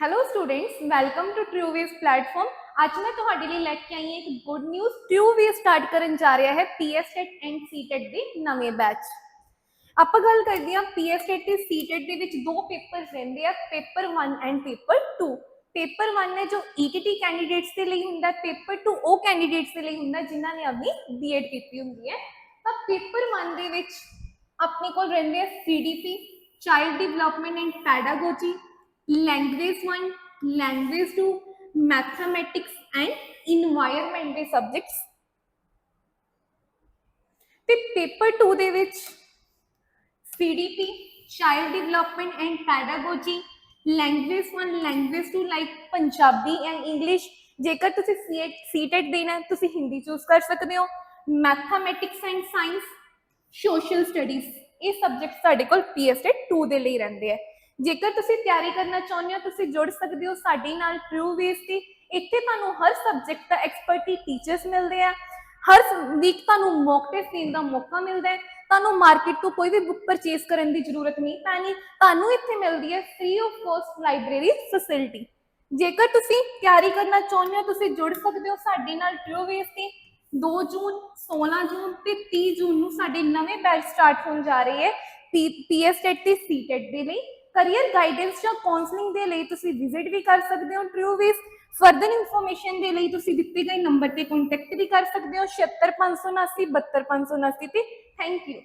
Hello students welcome to Truways platform ਅੱਜ ਮੈਂ ਤੁਹਾਡੇ ਲਈ ਲੈ ਕੇ ਆਈ ਹਾਂ ਇੱਕ ਗੁੱਡ ਨਿਊਜ਼ ਟਰੂਵੇਸ ਸਟਾਰਟ ਕਰਨ ਜਾ ਰਿਹਾ ਹੈ ਪੀਐਸਟੇਟ ਐਂਡ ਸੀਟੇਟ ਦੇ ਨਵੇਂ ਬੈਚ ਆਪਾਂ ਗੱਲ ਕਰਦੇ ਹਾਂ ਪੀਐਸਟੇਟ ਤੇ ਸੀਟੇਟ ਦੇ ਵਿੱਚ ਦੋ ਪੇਪਰ ਰਹਿੰਦੇ ਆ ਪੇਪਰ 1 ਐਂਡ ਪੇਪਰ 2 ਪੇਪਰ 1 ਹੈ ਜੋ ਈਟੀਟੀ ਕੈਂਡੀਡੇਟਸ ਦੇ ਲਈ ਹੁੰਦਾ ਪੇਪਰ 2 ਉਹ ਕੈਂਡੀਡੇਟਸ ਦੇ ਲਈ ਹੁੰਦਾ ਜਿਨ੍ਹਾਂ ਨੇ ਆਪਣੀ ਬੀਐਡ ਕੀਤੀ ਹੁੰਦੀ ਹੈ। ਤਾਂ ਪੇਪਰ 1 ਦੇ ਵਿੱਚ ਆਪਣੇ ਕੋਲ ਰਹਿੰਦੇ ਆ CDP child development and pedagogy language 1 language 2 mathematics and environment ਦੇ ਸਬਜੈਕਟਸ ਤੇ ਪੇਪਰ 2 ਦੇ ਵਿੱਚ CDP, child Development and Pedagogy, language 1, language 2 like Punjabi and English ਜੇਕਰ ਤੁਸੀਂ ਸੀਟੈਟ ਦੇਣਾ ਹੈ ਤੁਸੀਂ ਹਿੰਦੀ ਚੂਜ਼ ਕਰ ਸਕਦੇ ਹੋ। Mathematics and science social studies ਇਹ ਸਬਜੈਕਟ ਸਾਡੇ ਕੋਲ ਪੀਐਸਟੇਟ 2 ਦੇ ਲਈ ਰਹਿੰਦੇ ਆ। ਜੇਕਰ ਤੁਸੀਂ ਤਿਆਰੀ ਕਰਨਾ ਚਾਹੁੰਦੇ ਹੋ, ਤੁਸੀਂ ਜੁੜ ਸਕਦੇ ਹੋ ਸਾਡੇ ਨਾਲ ਟਰੂ ਵੇਸ ਤੇ ਇੱਥੇ ਤੁਹਾਨੂੰ ਹਰ ਸਬਜੈਕਟ ਦਾ ਐਕਸਪਰਟੀ ਟੀਚਰਸ ਮਿਲਦੇ ਆ। ਹਰ ਵੀਕ ਤੁਹਾਨੂੰ ਮੌਕ ਟੈਸਟ ਦੇਣ ਦਾ ਮੌਕਾ ਮਿਲਦਾ ਹੈ। ਤੁਹਾਨੂੰ ਮਾਰਕੀਟ ਤੋਂ ਕੋਈ ਵੀ ਬੁੱਕ ਪਰਚੇਸ ਕਰਨ ਦੀ ਜ਼ਰੂਰਤ ਨਹੀਂ ਪੈਣੀ। ਤੁਹਾਨੂੰ ਇੱਥੇ ਮਿਲਦੀ ਹੈ free of cost library facility ਜੇਕਰ ਤੁਸੀਂ ਤਿਆਰੀ ਕਰਨਾ ਚਾਹੁੰਦੇ ਹੋ, ਤੁਸੀਂ ਜੁੜ ਸਕਦੇ ਹੋ ਸਾਡੇ ਨਾਲ ਟਰੂ ਵੇਸ ਤੇ 2 ਜੂਨ 16 ਜੂਨ ਤੇ 30 ਜੂਨ ਨੂੰ ਸਾਡੇ ਨਵੇਂ ਬੈਚ ਸਟਾਰਟ ਹੋਣ ਜਾ ਰਹੇ ਹੈ। ਪੀਐਸਟੇਟ ਤੇ ਸੀਟੈਟ ਦੇ ਲਈ। ਕਰੀਅਰ ਗਾਈਡੈਂਸ ਜਾਂ ਕਾਉਂਸਲਿੰਗ ਦੇ ਲਈ ਤੁਸੀਂ ਵਿਜ਼ਿਟ ਵੀ ਕਰ ਸਕਦੇ ਹੋ ਟਰੂਵੇਸ ਫਰਦਰ ਇਨਫੋਰਮੇਸ਼ਨ ਦੇ ਲਈ ਤੁਸੀਂ ਦਿੱਤੇ ਗਏ ਨੰਬਰ ਤੇ ਕੰਟੈਕਟ ਵੀ ਕਰ ਸਕਦੇ ਹੋ 76579 72579 ਤੇ ਥੈਂਕ ਯੂ